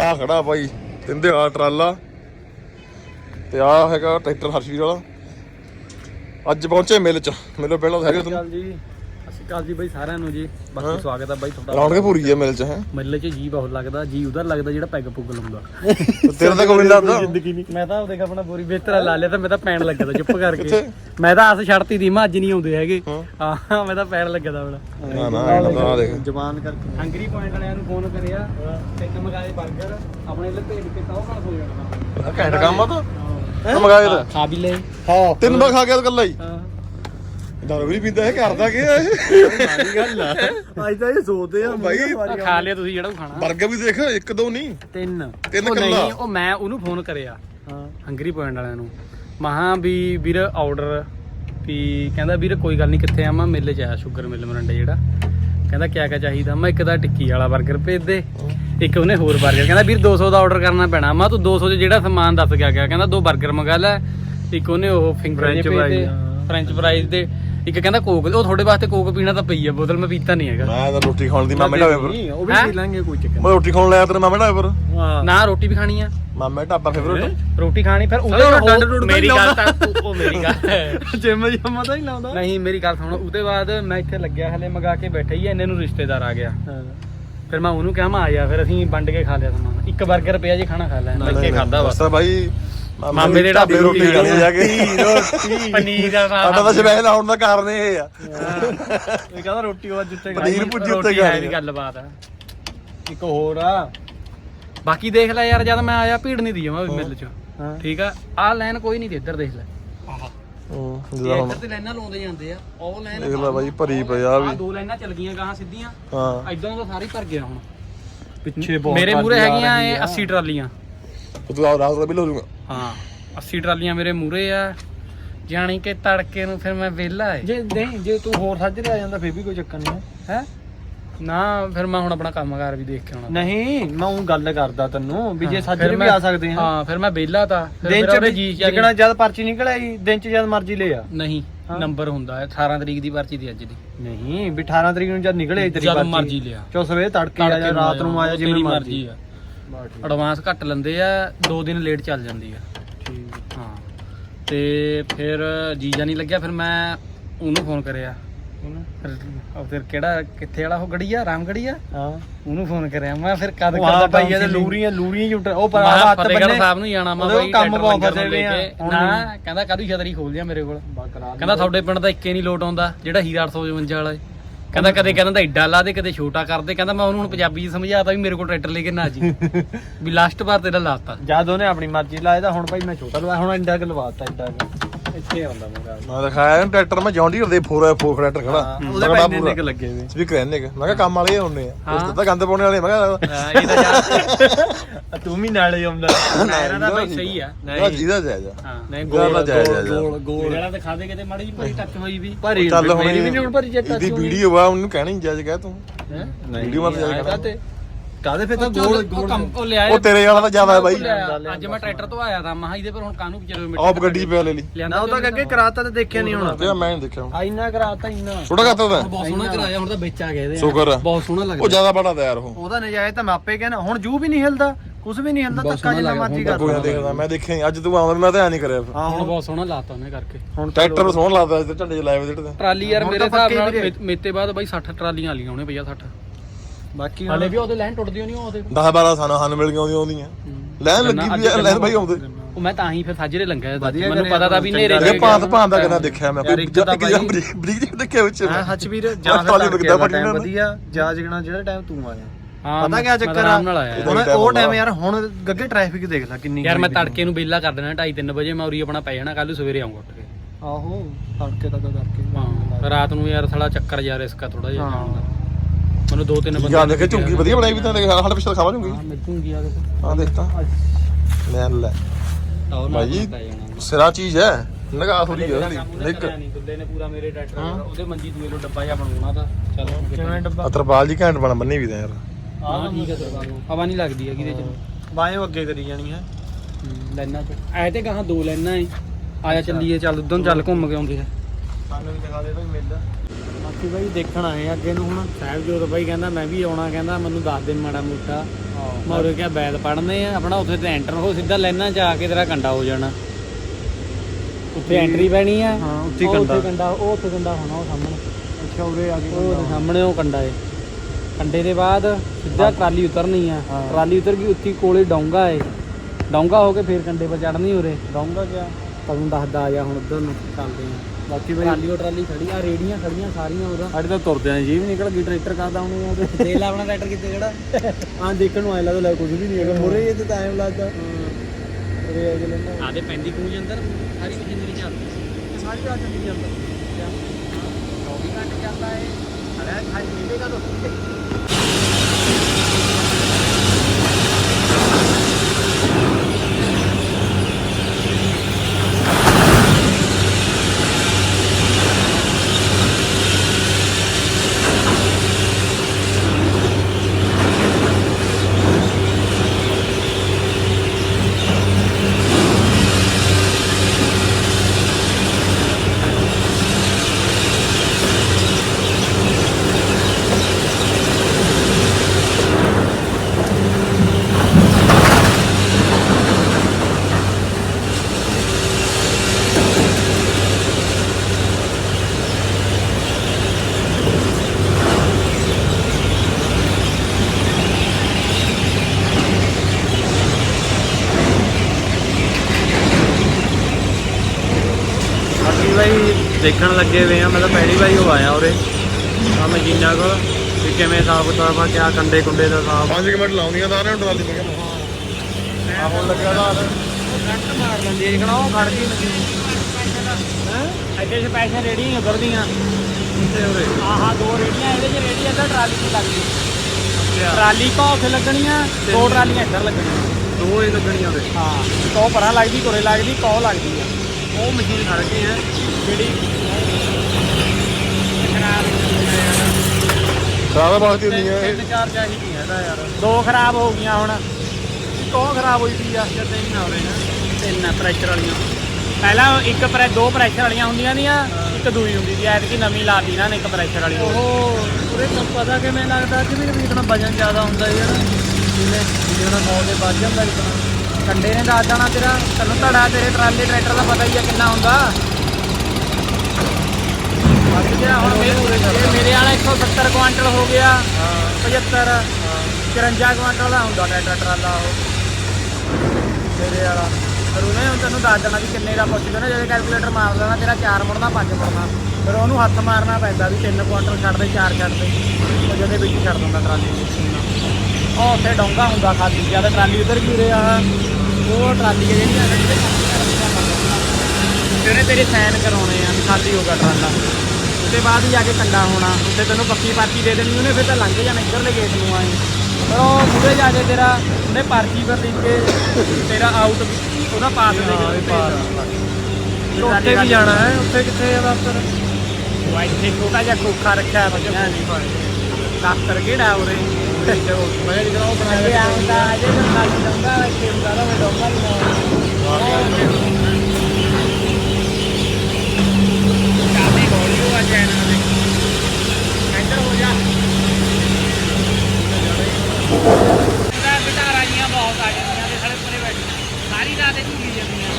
ਆ ਖੜਾ ਭਾਈ ਤਿੰਦੇ ਆ ਟਰਾਲਾ। ਤੇ ਆ ਹੈਗਾ ਟਰੈਕਟਰ ਹਰਸ਼ਵੀਰ ਵਾਲਾ। ਅੱਜ ਪਹੁੰਚੇ ਮਿਲ ਚ ਮਿਲੋ ਪਹਿਲਾਂ ਹੈਗੇ ਤੁਹਾਨੂੰ ਜੀ ਅਸੀਂ ਕਾਲ ਜੀ ਬਾਈ ਸਾਰਿਆਂ ਨੂੰ ਜੀ। ਬਾਕੀ ਸਵਾਗਤ ਆ ਬਾਈ ਤੁਹਾਡਾ। ਰੌਣਕ ਪੂਰੀ ਹੈ ਮਿਲ ਚ ਹੈ? ਮੱਲੇ 'ਚ ਜੀ ਬਹੁਤ ਲੱਗਦਾ ਜੀ ਉਧਰ ਲੱਗਦਾ ਜਿਹੜਾ ਪੈਗ ਪੁੱਗ ਲਾਉਂਦਾ। ਤੇਰਾ ਤਾਂ ਕੋਈ ਨਹੀਂ ਲੱਗਦਾ। ਨਹੀਂ। ਮੈਂ ਤਾਂ ਦੇਖ ਆਪਣਾ ਬੋਰੀ ਬਿਸਤਰਾ ਲਾ ਲਿਆ ਤਾਂ ਮੈਂ ਤਾਂ ਪੈਣ ਲੱਗਾ ਤਾ ਚੁੱਪ ਕਰਕੇ? ਮੈਂ ਤਾਂ ਆਸ ਛੱਡਤੀ ਦੀ ਮੈਂ ਅੱਜ ਨਹੀਂ ਆਉਂਦੇ ਹੈਗੇ। ਹਾਂ। ਮੈਂ ਤਾਂ ਪੈਣ ਲੱਗਾ ਤਾ ਬੜਾ ਨਾ ਨਾ ਦੇਖ। ਜਵਾਨ ਕਰਕੇ। ਹੰਗਰੀ ਪੁਆਇੰਟ ਵਾਲਿਆਂ ਨੂੰ ਫੋਨ ਕਰਿਆ ਤਿੰਨ ਮਗਾਏ 버ਗਰ ਆਪਣੇ ਲਈ ਭੇਜ ਕੇ ਤਾਂ ਉਹ ਨਾਲ ਹੋ ਜਾਣਾ। ਆ ਘੈਂਟ ਕੰਮ ਆ ਤਾਂ। ਮੰਗਾਏ ਤਾਂ। ਖਾ ਵੀ ਲੈ। ਹਾਂ। ਤਿੰਨ ਵਾਰ ਖਾ ਗਿਆ ਤਾਂ ਕੱਲਾ ਹੀ। ਹਾਂ। ਦਰ ਵੀ ਪੀਂਦਾ ਹੈ ਕਰਦਾ ਕੀ ਹੈ ਅੱਜ ਤਾਂ ਇਹ ਸੋਚਦੇ ਆ ਬਾਈ ਖਾ ਲਿਆ ਤੁਸੀਂ ਜਿਹੜਾ ਖਾਣਾ। 버ਗਰ ਵੀ ਦੇਖ ਇੱਕ ਦੋ ਨਹੀਂ। ਤਿੰਨ। ਤਿੰਨ ਕੱਲਾ। ਉਹ ਮੈਂ ਉਹਨੂੰ ਫੋਨ ਕਰਿਆ ਹਾਂ। ਹੰਗਰੀ ਪੁਆਇੰਟ ਵਾਲਿਆਂ ਨੂੰ। ਮਹਾ ਵੀ ਵੀਰ ਆਰਡਰ ਵੀ ਕਹਿੰਦਾ ਵੀਰ ਕੋਈ ਗੱਲ ਨਹੀਂ ਕਿੱਥੇ ਆਵਾਂ ਮੇਲੇ ਚ ਸ਼ੂਗਰ ਮਿਲ ਮਰੰਡੇ ਜਿਹੜਾ। ਕਹਿੰਦਾ ਕਿਆ ਕਿਆ ਚਾਹੀਦਾ? ਮੈਂ ਇੱਕ ਦਾ ਟਿੱਕੀ ਵਾਲਾ 버ਗਰ ਭੇਜ ਦੇ। ਇੱਕ ਉਹਨੇ ਹੋਰ 버ਗਰ ਕਹਿੰਦਾ ਵੀਰ 200 ਦਾ ਆਰਡਰ ਕਰਨਾ ਪੈਣਾ। ਮੈਂ ਤੂੰ 200 ਚ ਜਿਹੜਾ ਸਮਾਨ ਦੱਸ ਗਿਆ ਕਹਿੰਦਾ ਦੋ 버ਗਰ ਮੰਗਾ ਲੈ। ਇੱਕ ਉਹਨੇ ਉਹ ਫਿੰਗਰ ਫ੍ਰੈਂਚ ਫਰਾਈਜ਼ ਦੇ। ਇੱਕ ਕਹਿੰਦਾ ਕੋਕ ਉਹ ਤੁਹਾਡੇ ਵਾਸਤੇ ਕੋਕ ਪੀਣਾ ਤਾਂ ਪਈ ਆ ਬੋਤਲ ਮੈਂ ਪੀਤਾ ਨਹੀਂ ਹੈਗਾ। ਮੈਂ ਤਾਂ ਰੋਟੀ ਖਾਣ ਦੀ ਮਾਮੇ ਢਾਬੇ ਪਰ ਨਹੀਂ ਉਹ ਵੀ? ਪੀ ਲਾਂਗੇ ਕੋਈ ਚੱਕਰ ਮੈਂ ਰੋਟੀ ਖਾਣ ਲਿਆ ਤੇਰੇ ਮਾਮੇ ਢਾਬੇ ਪਰ। ਹਾਂ। ਨਾ ਰੋਟੀ ਵੀ ਖਾਣੀ ਆ। ਮਾਮੇ ਢਾਬਾ ਫੇਵਰਟ ਰੋਟੀ ਖਾਣੀ ਫਿਰ ਉਹਦੇ ਉਹ ਡੰਡ ਮੇਰੀ ਗੱਲ ਤਾਂ ਉਹ ਮੇਰੀ ਗੱਲ ਜਿੰਮ ਜੰਮ ਤਾਂ ਹੀ ਲਾਉਂਦਾ। ਨਹੀਂ ਮੇਰੀ ਗੱਲ ਸੁਣੋ ਉਹਦੇ ਬਾਅਦ ਮੈਂ ਇੱਥੇ ਲੱਗਿਆ ਹਲੇ ਮੰਗਾ ਕੇ ਬੈਠਾ ਹੀ ਇੰਨੇ ਨੂੰ ਰਿਸ਼ਤੇਦਾਰ ਆ ਗਿਆ। ਫਿਰ ਮੈਂ ਉਹਨੂੰ ਕਿਹਾ ਮੈਂ ਆ ਜਾ ਫਿਰ ਅਸੀਂ ਵੰਡ ਕੇ ਖਾ ਲਿਆ ਸਮਾਨ। ਇੱਕ 버ਗਰ ਪਿਆ ਜੇ ਖਾਣਾ ਖਾ ਲੈ। ਮੈਂ ਇੱਥੇ ਖਾਦਾ ਬਸ ਤਾਂ ਭਾਈ ਮਾਮੇ ਦੇ ਢਾਬੇ ਰੋਟੀ ਖਾਣੀ ਜਾ ਕੇ। ਪਨੀਰ ਦਾ ਸਾਡਾ ਤਾਂ ਸਪੈਸ਼ਲ ਆਉਣ ਦਾ ਕਾਰਨ ਇਹ ਆ। ਇਹ ਕਹਿੰਦਾ ਰੋਟੀ ਉਹ ਜਿੱਤੇ ਪਨੀਰ ਭੁੱਜੀ ਉੱਤੇ ਰੋਟੀ ਖਾ ਹੈ ਲਈ। ਦੀ ਗੱਲਬਾਤ। ਆ ਇੱਕ ਹੋਰ ਆ। ਬਾਕੀ ਦੇਖ ਲੈ ਯਾਰ ਜਦ ਮੈਂ ਆਇਆ ਭੀੜ ਨਹੀਂ ਦੀ ਜਮਾ ਮਿਲ ਚ। ਠੀਕ ਆ? ਆਹ ਲਾਈਨ ਕੋਈ ਨਹੀਂ ਤੇ ਇੱਧਰ ਦੇਖ ਲੈ। ਹੂੰ ਇੱਧਰ ਤੇ ਲਾਈਨਾਂ ਲਾਉਂਦੇ ਜਾਂਦੇ ਆ ਉਹ ਲਾਈਨ ਦੇਖ ਲੈ ਬਾਈ ਭਰੀ ਪਿਆ ਵੀ। ਦੋ ਲਾਈਨਾਂ ਚੱਲ ਗਈਆਂ ਗਾਹਾਂ ਸਿੱਧੀਆਂ। ਹਾਂ। ਇਦਾਂ ਤਾਂ ਸਾਰੀ ਭਰ ਗਿਆ ਹੁਣ। ਪਿੱਛੇ ਬਹੁਤ ਮੇਰੇ ਮੂਰੇ ਆ ਹੈਗੀਆਂ ਇਹ ਆ। 80 ਟਰਾਲੀਆਂ। ਤੂੰ ਆ ਰਾਤ ਦਾ ਬਿੱਲ ਹੋ ਜਾਊਗਾ। ਹਾਂ 80 ਟਰਾਲੀਆਂ ਮੇਰੇ ਮੂਰੇ ਆ ਜਾਣੀ ਕਿ ਤੜਕੇ ਨੂੰ ਫਿਰ ਮੈਂ ਵਿਹਲਾ ਏ। ਜੇ ਨਹੀਂ ਜੇ ਤੂੰ ਹੋਰ ਸੱਜਰੇ ਆ ਜਾਂਦਾ ਫੇਰ ਵੀ ਕੋਈ ਚੱਕਰ ਨਹੀਂ ਹੈ। ਹੈ? ਨਾ ਫਿਰ ਮੈਂ ਹੁਣ ਆਪਣਾ ਕੰਮਕਾਰ ਵੀ ਦੇਖ ਕੇ ਆਉਣਾ। ਨਹੀਂ ਮੈਂ ਉਹ ਗੱਲ ਕਰਦਾ ਤੈਨੂੰ ਵੀ ਜੇ ਸੱਜਰੇ ਵੀ ਆ ਸਕਦੇ ਹਾਂ। ਹਾਂ ਫਿਰ ਮੈਂ ਵਿਹਲਾ ਤਾਂ ਫਿਰ ਦਿਨ ਮੇਰਾ ਚ ਉਹਦੇ ਵੀ ਜੀ ਜਿਕਣਾ ਜਦ ਪਰਚੀ ਨਿਕਲ ਆਈ ਦਿਨ ਚ ਜਦ ਮਰਜ਼ੀ ਲੈ ਆ। ਨਹੀਂ। ਨੰਬਰ ਹੁੰਦਾ ਹੈ 18 ਤਰੀਕ ਦੀ ਪਰਚੀ ਦੀ ਅੱਜ ਦੀ। ਨਹੀਂ ਵੀ 18 ਤਰੀਕ ਨੂੰ ਜਦ ਨਿਕਲੇ ਤੇਰੀ ਜਦ ਪਰਚੀ। ਮਰਜ਼ੀ ਲਿਆ। ਚੋ ਸਵੇਰੇ ਤੜਕੇ ਆ ਜਾ ਰਾਤ ਨੂੰ ਆ ਜਾ ਜਿਵੇਂ ਮਰਜ਼ੀ ਆ। ਐਡਵਾਂਸ ਘੱਟ ਲੈਂਦੇ ਆ 2 ਦਿਨ ਲੇਟ ਚੱਲ ਜਾਂਦੀ ਆ। ਠੀਕ ਹਾਂ। ਤੇ ਫਿਰ ਜੀਜਾ ਨਹੀਂ ਲੱਗਿਆ ਫਿਰ ਮੈਂ ਉਹਨੂੰ ਫੋਨ ਕਰਿਆ। ਉਹ ਫਿਰ ਕਿਹੜਾ ਕਿੱਥੇ ਵਾਲਾ ਉਹ ਗੜੀ ਆ ਰਾਮਗੜੀ ਆ? ਹਾਂ। ਉਹਨੂੰ ਫੋਨ ਕਰਿਆ। ਮੈਂ ਫਿਰ ਕਦ ਕਰਦਾ ਭਾਈ ਇਹਦੇ ਲੂਰੀਆਂ ਲੂਰੀਆਂ ਜੁਟ ਉਹ ਪਰ ਆਹ ਹੱਥ ਬੰਨੇ ਸਾਹਿਬ ਨੂੰ ਜਾਣਾ ਮੈਂ ਬਾਈ ਕੰਮ ਬਹੁਤ ਲੰਗਰ ਫਸੇ ਨੂੰ ਹੋਏ ਲੈ ਆ। ਨਾ ਕਹਿੰਦਾ ਕਾਹਦੀ ਛਤਰੀ ਖੋਲ ਦਿਆ ਮੇਰੇ ਕੋਲ। ਕਹਿੰਦਾ ਤੁਹਾਡੇ ਪਿੰਡ ਦਾ ਇੱਕੇ ਨਹੀਂ ਲੋਟ ਆਉਂਦਾ ਜਿਹੜਾ ਹੀਰਾ 855 ਵਾਲਾ ਕਹਿੰਦਾ ਕਦੇ ਕਹਿੰਦਾ ਤਾਂ ਐਡਾ ਲਾ ਦੇ, ਕਦੇ ਛੋਟਾ ਕਰਦੇ ਕਹਿੰਦਾ ਮੈਂ ਉਹਨੂੰ ਹੁਣ ਪੰਜਾਬੀ ਚ ਸਮਝਾਤਾ ਵੀ ਮੇਰੇ ਕੋਲ ਟਰੈਕਟਰ ਲੈ ਕੇ ਨਾ ਜੀ। ਵੀ ਲਾਸਟ ਵਾਰ ਤੇਰਾ ਲਾਤਾ ਜਦ ਉਹਨੇ ਆਪਣੀ ਮਰਜ਼ੀ ਲਾਇਆ ਤਾਂ ਹੁਣ ਭਾਈ ਮੈਂ ਛੋਟਾ ਲਵਾ ਹੁਣ ਇੰਡਾ ਕੁ ਲਵਾਤਾ, ਇੰਡਾ ਕੁ। ਇੱਥੇ ਆਉਂਦਾ ਮੇਰਾ ਮੈਂ ਦਿਖਾਇਆ ਨਾ ਟਰੈਕਟਰ ਮੈਂ ਜੌਂਡੀ ਦੇ 4x4 ਟਰੈਕਟਰ ਖੜਾ। ਉਹਦੇ ਤਗੜਾ ਪੈਨੇ ਪੂਰਾ। ਨਿਕ ਲੱਗੇ ਵੇ ਸਪੀਕਰ ਇਹਨੇ ਕਿ ਮੈਂ ਕਿਹਾ ਕੰਮ ਵਾਲੇ ਹੁੰਦੇ ਆ। ਉਸ ਤਾਂ ਗੰਦ ਪਾਉਣੇ ਵਾਲੇ ਮੈਂ ਕਿਹਾ ਹਾਂ, ਇਹ ਤਾਂ ਯਾਰ। ਤੂੰ ਵੀ ਨਾਲੇ ਆਉਂਦਾ। ਟਾਇਰਾਂ ਦਾ ਬਾਈ ਸਹੀ ਆ। ਇਹਦਾ ਜਿਹਦਾ ਜਾਇਜ਼ਾ ਹਾਂ। ਨਹੀਂ ਗੋਲ ਗੋਲ ਜਾਇਜ਼ ਆ ਗੋਲ। ਗੋਲ ਜਿਹੜਾ ਦਿਖਾ ਦੇ ਕਿਤੇ ਮਾੜੀ ਜਿਹੀ ਭਰੀ ਟੱਚ ਹੋਈ ਵੀ। ਭਰੀ ਚੱਲ ਹੁਣ ਮੇਰੀ ਵੀ ਨਹੀਂ ਹੁਣ ਭਰੀ ਜੱਟਾ ਇਹਦੀ ਵੀਡੀਓ ਆ ਉਹਨੂੰ ਕਹਿਣਾ ਹੀ ਜਾਇਜ਼ ਕਹਿ ਤੂੰ। ਵੀਡੀਓ ਮਤ ਜਾਇਜ਼ ਕਹਿਣਾ। ਤੇ। ਕਾਦੇ ਫੇ ਤਾਂ ਗੋਲ ਗੋਲ ਉਹ ਲਿਆਇਆ ਉਹ ਤੇਰੇ ਵਾਲਾ ਤਾਂ ਜ਼ਿਆਦਾ ਹੈ ਬਾਈ। ਅੱਜ ਮੈਂ ਟਰੈਕਟਰ ਤੋਂ ਆਇਆ ਤਾਂ ਮਹਾ ਇਹਦੇ ਪਰ ਹੁਣ ਕਾਹਨੂੰ ਮਿੱਟੀ ਆਪ ਗੱਡੀ ਪਿਆ ਲੈ ਲਈ ਨਾ ਉਹ ਤਾਂ ਅੱਗੇ ਕਰਾਤਾ ਤੇ ਦੇਖਿਆ ਨਹੀਂ ਹੁਣ। ਤੇ ਮੈਂ ਨੀ ਦੇਖਿਆ ਹੁਣ। ਆ ਇੰਨਾ ਕਰਾਤਾ ਇੰਨਾ। ਛੋਟਾ ਕਰਤਾ ਤਾਂ। ਬਹੁਤ ਸੋਹਣਾ ਕਰਾਇਆ ਹੁਣ ਤਾਂ ਵਿੱਚ ਆ ਗਏ ਇਹਦੇ। ਸ਼ੁਕਰ ਆ। ਬਹੁਤ ਸੋਹਣਾ ਉਹ ਲੱਗਦਾ ਜ਼ਿਆਦਾ ਬੜਾ ਤਿਆਰ ਉਹ ਉਹਦਾ ਨਜਾਇਜ਼ ਤਾਂ ਮਾਪੇ ਕਹਿੰਦਾ ਹੁਣ ਜੂ ਵੀ ਨਹੀਂ ਹਿਲਦਾ ਕੁਝ ਵੀ ਨਹੀਂ ਹਿਲਦਾ ਧੱਕਾ ਜਿੰਨਾ ਸੋਹਣਾ ਮਰਜ਼ੀ ਕਰ ਕੋਈ ਦੇਖਦਾ ਮੈਂ ਦੇਖਿਆ। ਅੱਜ ਤੂੰ ਆਉਂਦਾ ਮੈਂ ਧਿਆਨ ਨਹੀਂ ਕਰਿਆ। ਫਿਰ ਹਾਂ ਹੁਣ ਬਹੁਤ ਸੋਹਣਾ ਲਾਤਾ ਉਹਨੇ ਕਰਕੇ। ਹੁਣ ਟਰੈਕਟਰ ਸੋਹਣ ਲੱਗਦਾ ਤੇ ਝੰਡੇ ਚ ਲਾਏ ਵੇ ਜਿਹੜੇ ਤੇ। ਟਰਾਲੀ ਯਾਰ ਮੇਰੇ ਤਾਂ ਹਿਸਾਬ ਨਾਲ ਮੇਤੇ ਬਾਅਦ ਬਾਈ 60 ਟਰਾਲੀਆਂ ਆਲੀਆਂ ਉਹਨੇ ਭਈਆ 60 ਬਾਕੀ ਹਲੇ ਵੀ ਉਹਦੇ ਲਾਈਨ ਟੁੱਟਦੀ ਨਹੀਂ ਉਹਦੇ 10 12 ਸਾਨੂੰ ਸਾਨੂੰ ਮਿਲ ਗਈਆਂ ਆਉਂਦੀਆਂ ਆਉਂਦੀਆਂ ਲੈਣ ਲੱਗੀ ਵੀ ਆ, ਲੈਣ ਭਾਈ ਆਉਂਦੇ। ਉਹ ਮੈਂ ਤਾਂ ਹੀ ਫਿਰ ਸਾਜਰੇ। ਵਧੀਆ ਮੈਨੂੰ ਪਤਾ ਤਾਂ ਵੀ ਨੇਰੇ ਇਹ ਭਾਂਤ ਭਾਂਤ ਦਾ ਕਿੰਨਾ ਦੇਖਿਆ ਮੈਂ ਕੋਈ ਜਾਂ ਬਾਈ- ਬਰੀਕ ਬਰੀਕ ਜਿਹੀ ਦੇਖਿਆ ਵਿੱਚ। ਹਾਂ ਹੱਚਵੀਰ ਜਾਂ ਹੱਥ ਵਾਲੀ ਫਿਰ ਵਧੀਆ ਜਾ ਜਗਣਾ ਜਿਹੜਾ ਟਾਈਮ ਤੂੰ ਆਇਆ। ਹਾਂ, ਪਤਾ ਕਿਆ ਚੱਕਰ ਆ? ਉਹ। ਟਾਈਮ ਯਾਰ ਹੁਣ ਗੱਗੇ ਟ੍ਰੈਫਿਕ ਦੇਖ ਲੈ ਕਿੰਨੀ ਯਾਰ ਮੈਂ ਤੜਕੇ ਨੂੰ ਬੇਲਾ ਕਰ ਦੇਣਾ 2:30 3 ਵਜੇ ਮੈਂ ਉਰੀ ਆਪਣਾ ਪੈ ਜਾਣਾ ਕੱਲ ਸਵੇਰੇ ਆਉਂਗਾ ਉੱਠ ਕੇ। ਆਹੋ ਤੜਕੇ ਤੱਕ ਕਰਕੇ। ਹਾਂ ਰਾਤ ਨੂੰ ਯਾਰ ਥੋੜਾ ਚੱਕਰ ਜਾ ਰਿਸਕਾ ਥੋੜਾ ਜਿਹਾ ਹਾਂ। ਮੈਨੂੰ ਦੋ ਤਿੰਨ ਬੰਦੇ ਜਾਂ ਦੇਖੇ ਝੁੰਗੀ ਵਧੀਆ ਬਣਾਈ ਵੀ ਤਾਂ ਦੇਖ ਹੱਡ ਪਿਛਲ ਖਾਵਾ ਝੁੰਗੀ। ਹਾਂ ਮਿਲੂੰਗੀ ਆ ਕੇ ਹਾਂ ਦੇਖ ਤਾਂ। ਲੈ ਲੈ। ਭਾਈ, ਸਿਰਾ ਚੀਜ਼ ਹੈ ਨਗਾ ਥੋੜੀ ਹੈ ਉਹਦੀ ਨਿਕ ਨਹੀਂ ਦੁੱਲੇ ਨੇ ਪੂਰਾ ਮੇਰੇ ਟਰੈਕਟਰ ਉਹਦੇ ਮੰਜੀ ਦੂਏ ਨੂੰ ਡੱਬਾ ਜਿਹਾ ਬਣਾਉਣਾ ਤਾਂ ਚਲੋ ਕਿਵੇਂ ਡੱਬਾ? ਅਤਰਪਾਲ ਜੀ ਘੈਂਟ ਬਣ ਬੰਨੀ ਵੀ ਤਾਂ ਯਾਰ। ਹਾਂ ਠੀਕ ਹੈ ਸਰਕਾਰ ਨੂੰ। ਹਵਾ ਨਹੀਂ ਲੱਗਦੀ ਹੈਗੀ ਇਹਦੇ ਚ। ਬਾਏ ਅੱਗੇ ਕਰੀ ਜਾਣੀ ਹੈ। ਲਾਈਨਾਂ ਚ ਐ ਤੇ ਗਾਹਾਂ ਦੋ ਲਾਈਨਾਂ ਏ। ਆਇਆ ਚੱਲੀਏ ਚੱਲ ਉਦੋਂ ਚੱਲ ਘੁੰਮ ਕੇ ਆਉਂਦੇ ਆ। ਸਾਨੂੰ ਵੀ ਦਿਖਾ ਦੇ ਭਾਈ ਮਿਲ। ਬਾਕੀ ਬਾਈ ਦੇਖਣ ਆਏ ਆ ਅੱਗੇ ਨੂੰ ਹੁਣ ਸਾਹਿਬਜੋਤ ਬਾਈ ਕਹਿੰਦਾ ਮੈਂ ਵੀ ਆਉਣਾ ਕਹਿੰਦਾ ਮੈਨੂੰ ਦੱਸ ਦੇ ਮਾੜਾ ਮੋਟਾ। ਮੈਂ ਉਰੇ ਕਿਹਾ ਬੈਦ ਪੜਨੇ ਆ ਆਪਣਾ ਉੱਥੇ ਤੇ ਐਂਟਰ ਹੋ ਸਿੱਧਾ ਚ ਆ ਕੇ ਤੇਰਾ ਕੰਡਾ ਹੋ ਜਾਣਾ। ਉੱਥੇ ਐਂਟਰੀ ਪੈਣੀ ਆ। ਹਾਂ, ਉੱਥੇ ਉਹ ਕੰਡਾ। ਕੰਡਾ ਉਹ ਉੱਥੇ ਕੰਡਾ ਹੋਣਾ ਉਹ ਸਾਹਮਣੇ। ਅੱਛਾ ਉਰੇ ਆ ਕੇ ਉਹ ਸਾਹਮਣੇ ਉਹ ਕੰਡਾ ਏ। ਕੰਡੇ ਦੇ ਬਾਅਦ ਸਿੱਧਾ ਟਰਾਲੀ ਉਤਰਨੀ ਆ। ਟਰਾਲੀ ਉਤਰ ਗਈ ਉੱਤੀ ਕੋਲੇ ਡੋਂਗਾ ਏ। ਡੋਂਗਾ ਹੋ ਕੇ ਫੇਰ ਕੰਡੇ 'ਤੇ ਚੜਨੀ ਉਰੇ। ਦਊਂਗਾ ਕਿਆ? ਤੁਹਾਨੂੰ ਦੱਸਦਾ ਆ ਜਾ ਹੁਣ ਉਧਰ ਨੂੰ ਚੱਲਦੇ ਆ। ਬਾਕੀ ਟਰਾਲੀ ਉਹ ਟਰਾਲੀ ਖੜੀ ਆ ਰੇੜੀਆਂ ਖੜੀਆਂ ਸਾਰੀਆਂ ਉਹਦਾ। ਸਾਡੇ ਤਾਂ ਤੁਰਦੇ ਆਂ ਜੀਵ ਨਿਕਲ ਗਈ ਟਰੈਕਟਰ ਕਰਦਾ ਉਹਨੇ ਉਹਦੇ। ਦੇਖ ਲੈ ਆਪਣਾ ਟਰੈਕਟਰ ਕਿੱਥੇ ਖੜਾ। ਹਾਂ ਦੇਖਣ ਨੂੰ ਆਇਆ ਲੱਗਦਾ ਲੈ ਕੁਝ ਵੀ ਨਹੀਂ ਹੈਗਾ ਮੁਰੇ ਇਹ ਤੇ ਟਾਈਮ ਲੱਗਦਾ। ਉਰੇ ਆ ਕੇ ਲੈਣਾ ਆਦੇ ਪੈਂਦੀ ਕੂਜ ਅੰਦਰ ਸਾਰੀ ਮਸ਼ੀਨਰੀ ਚੱਲਦੀ ਸਾਰੀ ਰਾਤ ਚੱਲੀ ਜਾਂਦਾ। 24 ਘੰਟੇ ਚੱਲਦਾ ਏ। ਅਰੇ ਖਾਈ ਮਿਲੇਗਾ ਤਾਂ ਬਾਕੀ ਭਾਈ ਦੇਖਣ ਲੱਗੇ ਹੋਏ ਆ ਮਤਲਬ ਪਹਿਲੀ ਵਾਰੀ ਉਹ ਆਇਆ ਉਰੇ। ਆ ਮਸ਼ੀਨਾਂ ਕੋਲ ਵੀ ਕਿਵੇਂ ਕਿਤਾਬ ਆ ਕਿਆ ਕੰਡੇ ਕੁੰਡੇ ਦਾ ਹਿਸਾਬ 5 ਮਿੰਟ ਲਾਉਂਦੀਆਂ ਸਾਰਿਆਂ ਨੂੰ ਟਰਾਲੀ ਮੈਂ ਕਹਿੰਦਾ ਆ ਹੁਣ ਲੱਗਾ ਦਾ ਕੱਟ ਮਾਰ ਲੈਂਦੀ ਹੈ ਜਿਹੜਾ ਉਹ ਖੜ ਗਈ ਮਸ਼ੀਨ ਹੈ? ਅੱਗੇ ਸਪੈਸ਼ਲ ਰੇੜੀਆਂ ਉਧਰਦੀਆਂ। ਤੇ ਉਰੇ? ਆਹਾ ਦੋ ਰੇੜੀਆਂ ਇਹਦੇ 'ਚ ਰੇੜੀ ਇੱਧਰ ਟਰਾਲੀ 'ਚ ਲੱਗਦੀ ਟਰਾਲੀ ਕੋ ਉੱਥੇ ਲੱਗਣੀਆਂ ਦੋ ਟਰਾਲੀਆਂ ਇੱਧਰ ਲੱਗਣੀਆਂ। ਦੋ ਹੀ ਲੱਗਣੀਆਂ ਹਾਂ ਕੋ ਪਰਾਂ ਲੱਗਦੀ ਕੋਰੇ ਲੱਗਦੀ ਕੋ ਲੱਗਦੀ ਆ। ਉਹ ਮਸ਼ੀਨ ਖੜ ਗਈ ਹੈ ਜਿਹੜੀ ਖਰਾਬ ਸਾਰਾ ਬਾਤ ਹੀ ਹੁੰਦੀਆਂ ਇਹ। ਤਿੰਨ ਚਾਰ ਚਾਹੀਦੀ ਹੈ ਨਾ ਯਾਰ। ਦੋ ਖਰਾਬ ਹੋ ਗਈਆਂ ਹੁਣ। ਕੋ ਖਰਾਬ ਹੋਈ ਪਈ ਆ। ਜਦ ਨਹੀਂ ਨਾ ਨਾ ਤਿੰਨ ਪ੍ਰੈਸ਼ਰ ਵਾਲੀਆਂ। ਪਹਿਲਾਂ ਇੱਕ ਪ੍ਰੈ ਦੋ ਪ੍ਰੈਸ਼ਰ ਵਾਲੀਆਂ ਹੁੰਦੀਆਂ ਦੀਆਂ ਇੱਕ ਦੂਈ ਹੁੰਦੀ ਸੀ। ਐਤਕੀ ਨਵੀਂ ਲਾਤੀ ਨਾ ਇੱਕ ਪ੍ਰੈਸ਼ਰ ਵਾਲੀ ਉਹ ਉਰੇ ਤਾਂ ਪਤਾ ਕਿਵੇਂ ਲੱਗਦਾ? ਕਿ ਵੀ ਇਤਨਾ ਵਜਨ ਜ਼ਿਆਦਾ ਹੁੰਦਾ ਯਾਰ। ਜਿਵੇਂ ਜਿਹੜਾ ਮੌਲ ਦੇ ਵੱਜ ਜਾਂਦਾ ਇਤਨਾ ਕੰਡੇ ਨੇ ਦੱਸ ਦੇਣਾ ਤੇਰਾ। ਤੈਨੂੰ ਧੜਾ ਤੇਰੇ ਟਰਾਲੇ ਟਰੈਕਟਰ ਦਾ ਪਤਾ ਹੀ ਆ ਕਿੰਨਾ ਹੁੰਦਾ। ਬਾਕੀ ਜਿਹੜਾ ਹੁਣ ਮੇਰੇ ਮੇਰੇ ਵਾਲਾ 170 ਕੁਆਂਟਲ ਹੋ ਗਿਆ। ਹਾਂ। 75 54 ਕੁਆਂਟਲ ਦਾ ਹੁੰਦਾ ਟਰੈਕਟਰ ਟਰਾਲਾ ਉਹ। ਮੇਰੇ ਵਾਲਾ। ਫਿਰ ਉਹਨੇ ਤੈਨੂੰ ਦੱਸ ਦੇਣਾ ਵੀ ਕਿੰਨੇ ਦਾ ਪੁੱਛ ਕੇ ਨਾ ਜਦੋਂ ਕੈਲਕੂਲੇਟਰ ਮਾਰ ਲੈਣਾ ਤੇਰਾ 4 ਮੁੜਨਾ 5 ਮੁੜਨਾ। ਫਿਰ ਉਹਨੂੰ ਹੱਥ ਮਾਰਨਾ ਪੈਂਦਾ ਵੀ 3 ਕੁਆਂਟਲ ਛੱਡ ਦੇ 4 ਛੱਡ ਦੇ। ਉਹ ਜਿਹਦੇ ਵਿੱਚ ਛੱਡ ਦਿੰਦਾ ਟਰਾਲੀ ਨੂੰ ਉਹ ਉੱਥੇ ਡੋਂਗਾ ਹੁੰਦਾ ਖਾਲੀ ਜ਼ਿਆਦਾ ਟਰਾਲੀ ਉਧਰ ਉਰੇ ਆ। ਉਹ ਟਰਾਲੀ ਹੈ ਜਿਹੜੀ ਆ ਜਿਹੜੀ ਤੇਰੇ ਤੇਰੇ ਸਾਈਨ ਕਰਾਉਣੇ ਆ ਵੀ ਖਾਲੀ ਹੋਗਾ ਟਰਾਲਾ। ਉਹਦੇ ਬਾਅਦ ਹੀ ਜਾ ਕੇ ਕੰਡਾ ਹੋਣਾ ਉੱਥੇ ਤੈਨੂੰ ਪੱਕੀ ਪਾਰਟੀ ਦੇ ਦੇਣੀ ਉਹਨੇ ਫਿਰ ਤਾਂ ਲੰਘ ਜਾਣਾ ਇੱਧਰਲੇ ਗੇਟ ਨੂੰ ਆਏ। ਪਰ ਉਹ ਮੂਰੇ ਜਾ ਕੇ ਤੇਰਾ ਉਹਨੇ ਪਾਰਟੀ ਪਰ ਲਿਖ ਕੇ ਤੇਰਾ ਆਊਟ ਉਹਦਾ ਪਾਸ ਦੇ ਹਾਂ। ਕੇ ਉੱਥੇ ਵੀ ਜਾਣਾ ਹੈ? ਉੱਥੇ ਕਿੱਥੇ ਆ ਦਫ਼ਤਰ? ਉਹ ਇੱਥੇ ਛੋਟਾ ਜਿਹਾ ਖੋਖਾ ਰੱਖਿਆ ਬੱਚਿਆਂ ਨੇ ਦਫ਼ਤਰ ਕਿਹੜਾ ਉਰੇ? ਮੈਂ ਜਿਹੜਾ ਉਹ ਅੱਗੇ ਬਣਾਇਆ ਆਉਂਦਾ ਅਜੇ ਤਾਂ ਖਾਲੀ ਡੋਂਗਾ ਇੱਥੇ ਹੁੰਦਾ ਮੈਂ ਡੋਂਗਾ ਸਾਰੀ ਰਾਤ ਇਹ ਝੂਲੀ ਜਾਂਦੀਆਂ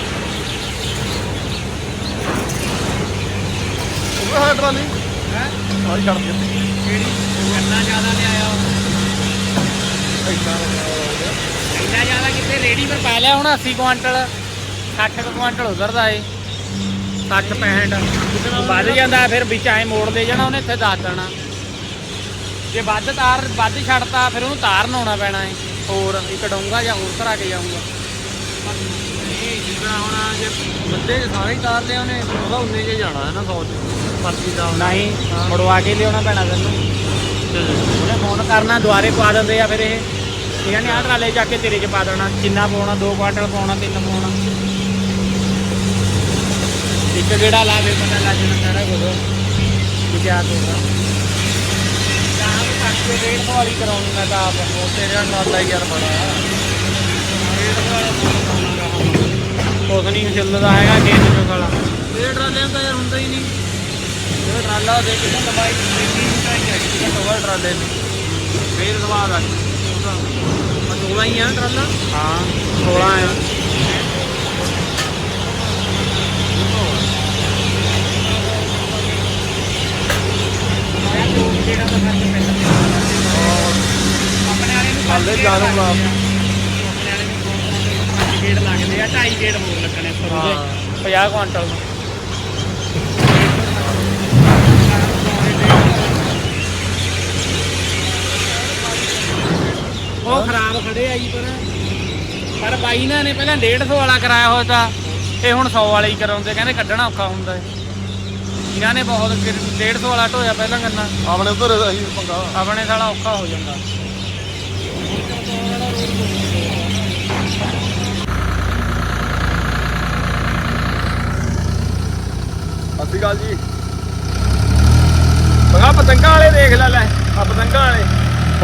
ਉਹ ਹੈ? ਟਰਾਲੀ ਹੈ ਸਾਰੀ ਛੱਡ ਦਿੱਤੀ ਕਿਹੜੀ? ਕੰਨਾ ਜ਼ਿਆਦਾ ਲਿਆਇਆ ਇੰਨਾ ਜ਼ਿਆਦਾ ਕਿਤੇ ਰੇੜੀ ਪਰ ਪਾ ਲਿਆ ਹੁਣ 80 ਕੁਆਂਟਲ 60 ਕੁ ਕੁਆਂਟਲ ਉਧਰ ਦਾ ਏ 60 65 ਵੱਧ ਜਾਂਦਾ ਫਿਰ ਵਿੱਚ ਐ ਮੋੜ ਦੇ ਜਾਣਾ ਉਹਨੇ ਇੱਥੇ ਦੱਸ ਦੇਣਾ। ਜੇ ਵੱਧ ਤਾਰ ਵੱਧ ਛੱਡਤਾ ਫਿਰ ਉਹਨੂੰ ਤਾਰ ਨਾਉਣਾ ਪੈਣਾ ਏ। ਹੋਰ ਇੱਕ ਡੋਂਗਾ ਜਾਂ ਹੋਰ ਧਰਾ ਕੇ ਜਾਊਗਾ। ਇਹ ਜਿੱਦਾਂ ਹੁਣ ਜੇ ਬੰਦੇ ਸਾਰੇ ਹੀ ਤਾਰ ਲਿਆ ਉਹਨੇ ਉਹਦਾ ਉਨੇ ਜੇ ਜਾਣਾ ਹੈ ਨਾ 100 ਚ। ਪਰਚੀ ਦਾ ਨਹੀਂ ਮੁੜਵਾ ਕੇ ਲਿਆਉਣਾ ਪੈਣਾ ਤੈਨੂੰ। ਉਹਨੇ ਫੋਨ ਕਰਨਾ ਦੁਆਰੇ ਪਾ ਦਿੰਦੇ ਆ ਫਿਰ ਇਹ। ਇਹਨਾਂ ਨੇ ਆਹ ਟਰਾਲੇ ਚੱਕ ਕੇ ਤੇਰੇ 'ਚ ਪਾ ਦੇਣਾ। ਕਿੰਨਾ ਪਾਉਣਾ? 2 ਕੁਆਂਟਲ ਪਾਉਣਾ 3 ਪਾਉਣਾ। ਇੱਕ ਗੇੜਾ ਲਾ ਦੇ ਪਤਾ ਲੱਗ ਜਾਣਾ ਸਾਰਾ ਕੁਝ ਕੀ ਕਿਆ ਹੋਗਾ ਜਾਂ ਤੱਕ ਕੇ ਰੇਟ ਵਾਲੀ ਕਰਾਉਣੀ ਮੈਂ ਤਾਂ ਆਪ। ਉਹ ਤੇਰੇ ਨਾਲ ਦਾ ਯਾਰ ਬੜਾ ਕੁਛ ਨਹੀਂ ਚੱਲਦਾ ਹੈਗਾ ਗੇਮ ਚੋਂ ਸਾਲਾ। ਇਹ ਟਰਾਲਿਆਂ ਤਾਂ ਯਾਰ ਹੁੰਦਾ ਹੀ ਨਹੀਂ। ਟਰਾਲਾ ਦੇ ਕਿੰਨਾ ਲੰਬਾਈ ਟਰਾਲੇ ਦੀ ਫੇਰ ਸਵਾਦ ਆ ਮਤੋਲਾ ਹੀ ਆ ਟਰਾਲਾ ਹਾਂ 16 ਆ। ਹਾਲੇ ਜਾਣੂ ਪੰਜ ਗੇੜ ਲੱਗਦੇ ਆ ਢਾਈ ਗੇੜ ਹੋਰ ਲੱਗਣੇ ਉੱਪਰ ਉਹਦੇ 50 ਕੁਆਂਟਲ ਨੂੰ ਉਹ ਖਰਾਬ ਖੜੇ ਆ ਜੀ ਪਰ। ਪਰ ਬਾਈ ਇਹਨਾਂ ਨੇ ਪਹਿਲਾਂ 150 ਵਾਲਾ ਕਰਾਇਆ ਹੋਇਆ ਤਾਂ ਇਹ ਹੁਣ 100 ਵਾਲਾ ਹੀ ਕਰਾਉਂਦੇ ਕਹਿੰਦੇ ਕੱਢਣਾ ਔਖਾ ਹੁੰਦਾ ਹੈ। ਇਹਨਾਂ ਨੇ ਬਹੁਤ 150 ਵਾਲਾ ਢੋਇਆ ਪਹਿਲਾਂ ਗੰਨਾ ਆਪਣੇ ਉਧਰ ਅਸੀਂ ਪੰਗਾ। ਆਪਣੇ ਸਾਲਾ ਔਖਾ ਹੋ ਜਾਂਦਾ। ਸਤਿ ਸ਼੍ਰੀ ਅਕਾਲ ਜੀ। ਮਗਾ ਪਤੰਗਾਂ ਵਾਲੇ ਦੇਖ ਲੈ ਲੈ ਆ ਪਤੰਗਾਂ।